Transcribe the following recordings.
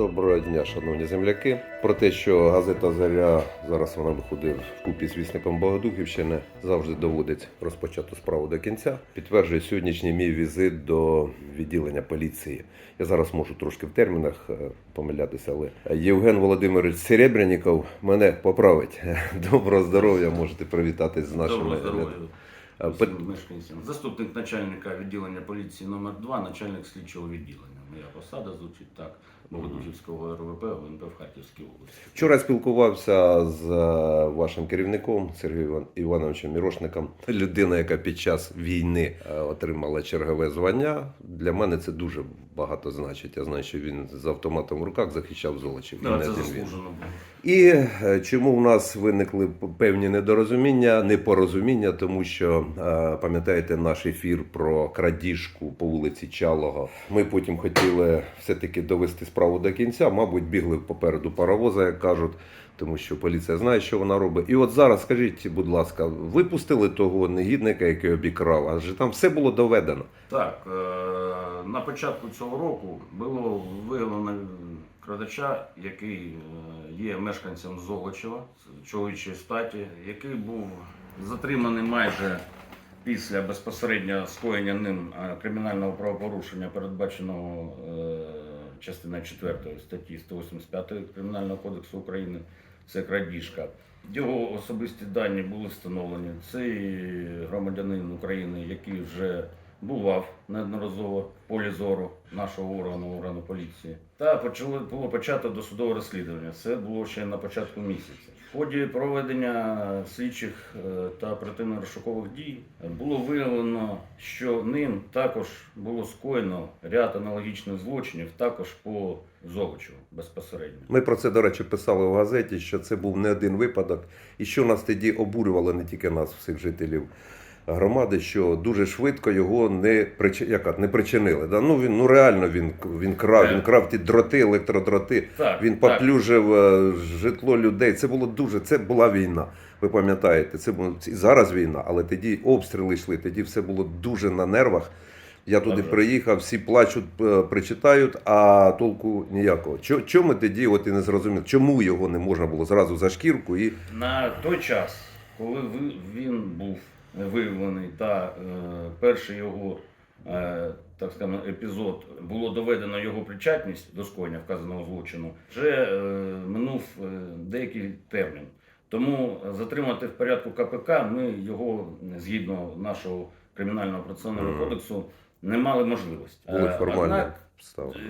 Доброго дня, шановні земляки. Про те, що газета Заря зараз вона виходить в купі з вісником Богодухівщини, завжди доводить розпочату справу до кінця. Підтверджує сьогоднішній мій візит до відділення поліції. Я зараз можу трошки в термінах е, помилятися, але Євген Володимирович Серебряніков мене поправить. Доброго здоров'я, можете привітатись з нашими пи- мешканцям. Заступник начальника відділення поліції номер 2 начальник слідчого відділення. Моя посада звучить так. Богодухівського РВП ВНП в Харківській області. Вчора спілкувався з е, вашим керівником Сергієм Івановичем Мірошником. Людина, яка під час війни е, отримала чергове звання. Для мене це дуже багато значить. Я знаю, що він з автоматом в руках захищав золочів. І Да, не це він. заслужено. І чому в нас виникли певні недорозуміння, непорозуміння, тому що е, пам'ятаєте наш ефір про крадіжку по вулиці Чалого. Ми потім хотіли все-таки довести справу до кінця. Мабуть, бігли попереду паровоза, як кажуть, тому що поліція знає, що вона робить. І от зараз скажіть, будь ласка, випустили того негідника, який обікрав, адже там все було доведено. Так, е, на початку цього року було виявлено крадача, який е, є мешканцем Золочева, чоловічої статі, який був затриманий майже після безпосередньо скоєння ним е, кримінального правопорушення, передбаченого частиною 4 статті 185 Кримінального кодексу України. Це крадіжка. Його особисті дані були встановлені. Цей громадянин України, який вже бував неодноразово в полі зору нашого органу, органу поліції. Та почали було почато досудове розслідування. Це було ще на початку місяця. В ході проведення слідчих е, та оперативно-розшукових дій було виявлено, що ним також було скоєно ряд аналогічних злочинів, також по Золочеву безпосередньо. Ми про це, до речі, писали в газеті, що це був не один випадок, і що нас тоді обурювало не тільки нас, всіх жителів громади, що дуже швидко його не причи... яка, не причинили. Да? Ну він ну реально він, він крав, він крав ті дроти, електродроти. Так, Він поплюжив е, житло людей. Це було дуже. Це була війна. Ви пам'ятаєте, це було зараз війна, але тоді обстріли йшли, тоді все було дуже на нервах. Я туди Так. приїхав, всі плачуть, е, причитають, а толку ніякого. Чо- Чому тоді, от і не зрозумів, чому його не можна було зразу за шкірку і На той час, коли він був виявлений, та е, перший його е, так скажемо, епізод було доведено його причетність до скоєння вказаного злочину, вже е, минув е, деякий термін. Тому затримати в порядку КПК ми його згідно нашого кримінального процесуального кодексу не мали можливості. були формальні однак,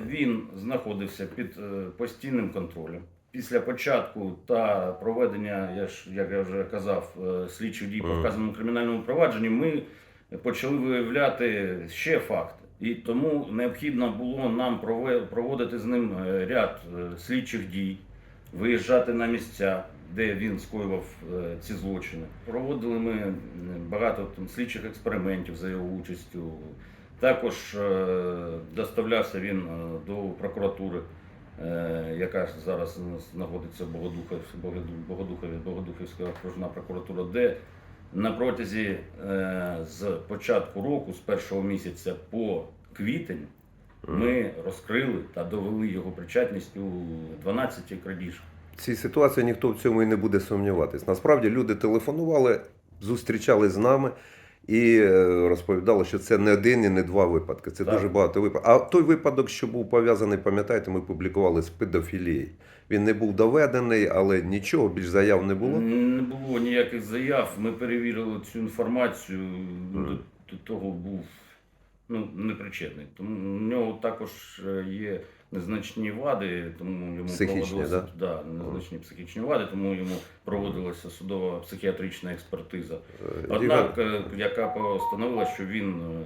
він знаходився під постійним контролем. Після початку та проведення, я ж як я вже казав, е, слідчих дій по вказаному кримінальному провадженні, ми почали виявляти ще факти. І тому необхідно було нам проводити з ним е, ряд е, слідчих дій, виїжджати на місця, де він скоював ці злочини. Проводили ми багато там слідчих експериментів за його участю. Також доставлявся він до прокуратури, яка ж зараз знаходиться в Богодухові, Богодухові, Богодухівська окружна прокуратура, де на протязі е, з початку року, з першого місяця по квітень, ми розкрили та довели його причетність у 12 крадіжках. Цій ситуації ніхто в цьому і не буде сумніватись. Насправді люди телефонували, зустрічали з нами і е, розповідали, що це не один і не два випадки. Це Так. дуже багато випадків. А той випадок, що був пов'язаний, пам'ятаєте, ми публікували з педофілією. Він не був доведений, але нічого більш заяв не було. Не було ніяких заяв. Ми перевірили цю інформацію. До, до того був ну, непричетний. Тому в нього також е, є незначні вади, тому йому Психічні, проводилося да? незначні психічні вади, тому йому проводилася судова психіатрична експертиза. Е, Однак, е, яка постановила, що він е,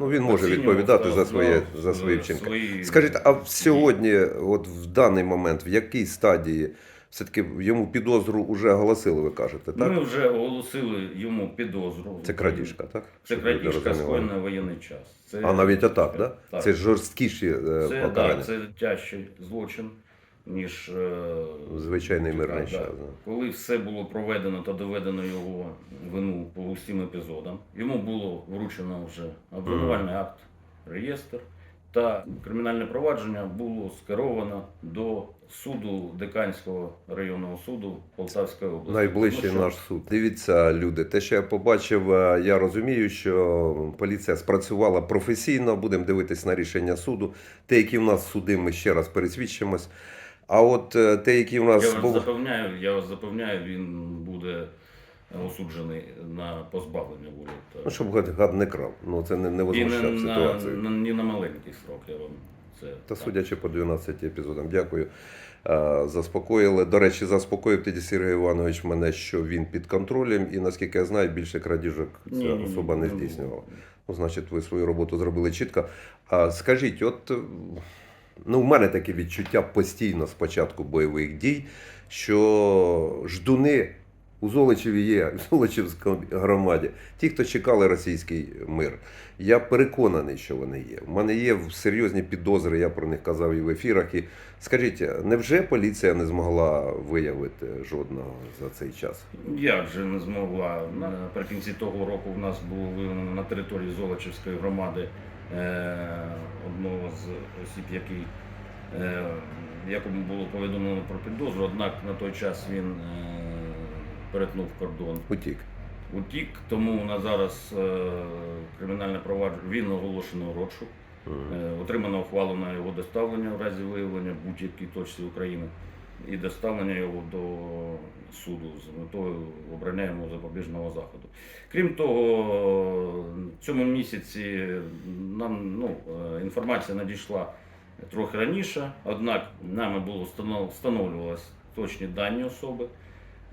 Ну він може відповідати да, за своє да, за свої вчинки. Скажіть, а сьогодні, от в даний момент, в якій стадії все-таки йому підозру вже оголосили, ви кажете, так? Ми вже оголосили йому підозру. Це крадіжка, так? Це Щоб крадіжка скоєна в воєнний час. Це, А навіть отак, да? Так. Це жорсткіші е, Це, покарання. да, це тяжчий злочин, ніж е, Звичайний мирний да. час. да. Коли все було проведено та доведено його вину по усім епізодам, йому було вручено вже обвинувальний акт, реєстр, та кримінальне провадження було скеровано до суду Диканського районного суду Полтавської області. Найближчий що наш суд. Дивіться, люди, те, що я побачив, е, я розумію, що поліція спрацювала професійно. Будемо дивитись на рішення суду. Те, які в нас суди, ми ще раз пересвідчимось. А от е, те, які в Я нас вас був... запевняю, я вас запевняю, він буде осуджений на позбавлення волі. Ну, щоб гад, гад не крав. Ну це не, не І возмущав на, ситуацію. на, ні на маленький срок, я вам це. Та так. судячи по 12 епізодам, дякую. Е, Заспокоїли. До речі, заспокоїв тоді Сергій Іванович мене, що він під контролем, і наскільки я знаю, більше крадіжок ця Ні-ні-ні, особа не не здійснювала. Ну, значить, ви свою роботу зробили чітко. А скажіть, от е, ну, в мене таке відчуття постійно з початку бойових дій, що ждуни у Золочеві є, в Золочівській громаді, ті, хто чекали російський мир. Я переконаний, що вони є. У мене є серйозні підозри, я про них казав і в ефірах. І скажіть, невже поліція не змогла виявити жодного за цей час? Як же не змогла наприкінці того року в нас було виявлено на території Золочівської громади е, одного з осіб, який е, якому було повідомлено про підозру, однак на той час він е, перетнув кордон. Утік. Утік, тому на зараз е, кримінальне провадження він оголошено розшук. Е, Отримано ухвалу на його доставлення в разі виявлення будь-якій точці України і доставлення його до суду з метою обрання йому запобіжного заходу. Крім того, в цьому місяці нам ну, е, інформація надійшла трохи раніше, однак нами було встановлювалися точні дані особи.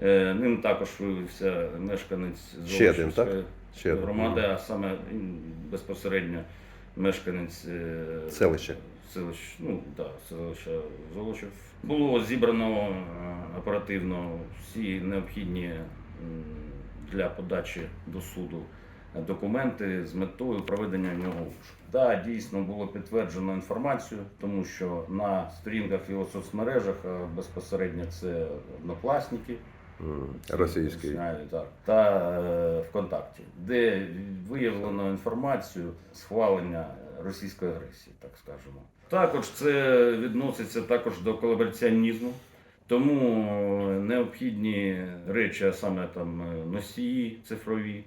Е, Ним також виявився мешканець? Золочівської громади, а саме безпосередньо мешканець е, Селища. селищ, ну, да, селища Золочів. Було зібрано е, оперативно всі необхідні для подачі до суду документи з метою проведення в нього обшуку. Да, дійсно було підтверджено інформацію, тому що на сторінках його соцмережах безпосередньо це однокласники. Російський. Знаю, так. Та е, ВКонтакті, де виявлено інформацію схвалення російської агресії, так скажемо. Також це відноситься також до колабораціонізму, тому необхідні речі, а саме там е, носії цифрові,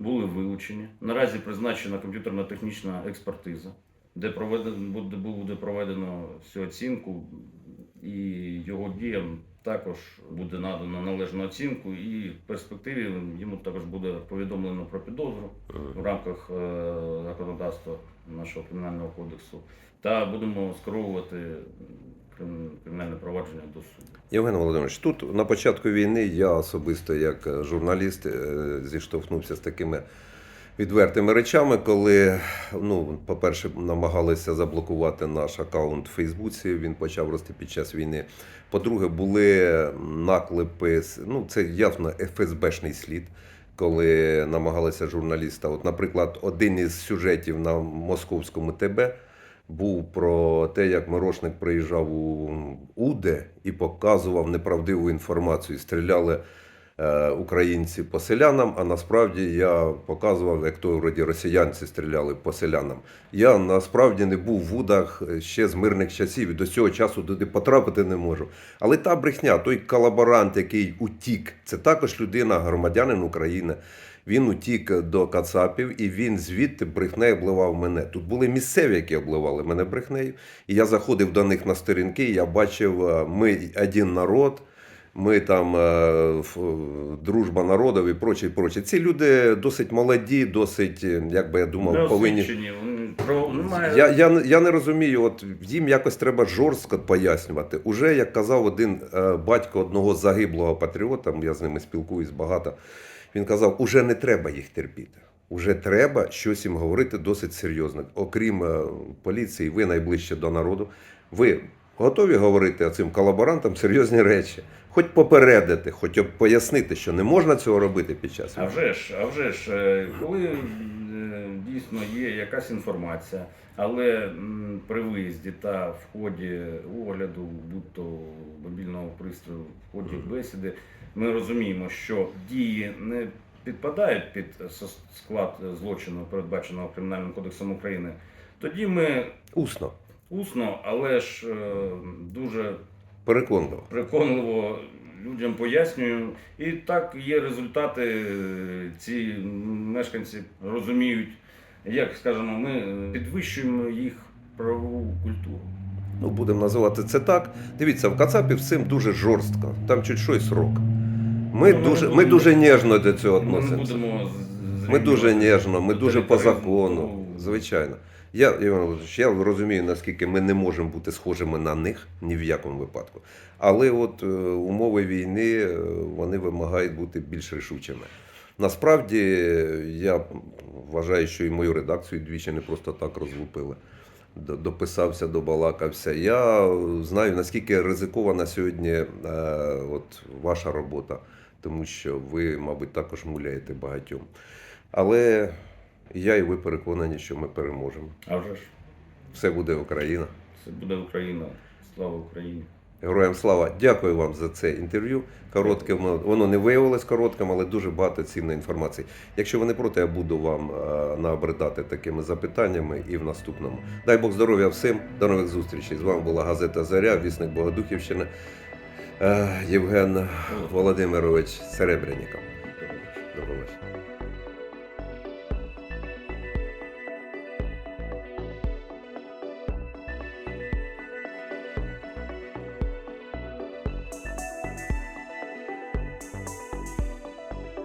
були вилучені. Наразі призначена комп'ютерно-технічна експертиза, де проведено буде проведено всю оцінку, і його діям також буде надано належну оцінку, і в перспективі йому також буде повідомлено про підозру в рамках е, законодавства нашого кримінального кодексу. Та будемо скеровувати кримінальне провадження до суду. Євген Володимирович, тут на початку війни я особисто як е, журналіст е, зіштовхнувся з такими відвертими речами, коли, ну, по-перше, намагалися заблокувати наш аккаунт в Фейсбуці. Він почав рости під час війни. По-друге, були наклепи, ну, це явно ФСБшний слід. Коли намагалися журналіста, от, наприклад, один із сюжетів на московському ТБ був про те, як Мирошник приїжджав у Уде і показував неправдиву інформацію. Стріляли українці по селянам, а насправді я показував, як то вроді росіянці стріляли по селянам. Я насправді не був в Удах ще з мирних часів і до цього часу туди потрапити не можу. Але та брехня, той колаборант, який утік, це також людина, громадянин України. Він утік до Кацапів і він звідти брехнею обливав мене. Тут були місцеві, які обливали мене брехнею. І я заходив до них на сторінки, я бачив, е, ми один народ, ми там е, дружба народів і проче, і проче. Ці люди досить молоді, досить, е, як би я думав, повинні. Про немає. Я, я, не- я не розумію, от їм якось треба жорстко пояснювати. Уже, як казав один е, батько одного загиблого патріота, я з ними спілкуюсь багато, він казав, уже не треба їх терпіти. Уже треба щось їм говорити досить серйозно. Окрім поліції, ви найближче до народу. Ви готові говорити цим колаборантам серйозні речі? Хоч попередити, хоч пояснити, що не можна цього робити під час А вже ж, а вже ж, е, коли е, дійсно є якась інформація, але при виїзді та в ході огляду, будь-то мобільного пристрою, в ході бесіди, ми розуміємо, що дії не підпадають під склад злочину, передбаченого Кримінальним кодексом України, Тоді ми Усно, усно, але ж е, дуже переконливо. переконливо людям пояснюємо. І так є результати. Ці мешканці розуміють, як скажемо, ми підвищуємо їх правову культуру. Ну, будемо називати це так. Дивіться, в Кацапі всім дуже жорстко. Там чуть що й срок. Ми, Ну, ми дуже, ми дуже ніжно до цього відносимося. Ми дуже ніжно, ми дуже по закону. Ну, Звичайно. Я, Іван Володимирович, я розумію, наскільки ми не можемо бути схожими на них ні в якому випадку. Але от е, умови війни е, вони вимагають бути більш рішучими. Насправді, я вважаю, що і мою редакцію двічі не просто так розлупили. Дописався, добалакався. Я знаю, наскільки ризикована сьогодні е, от, ваша робота, тому що ви, мабуть, також муляєте багатьом. Але я і ви переконані, що ми переможемо. А вже ж Все буде Україна. це буде Україна. Слава Україні! Героям слава! Дякую вам за це інтерв'ю. Коротке воно- не виявилось коротким, але дуже багато цінної інформації. Якщо ви не проти, я буду вам е, набридати такими запитаннями і в наступному. Дай Бог здоров'я всім, до нових зустрічей. З вами була газета Заря, вісник Богодухівщини е, Євген Володимирович Серебряніков. До побачення.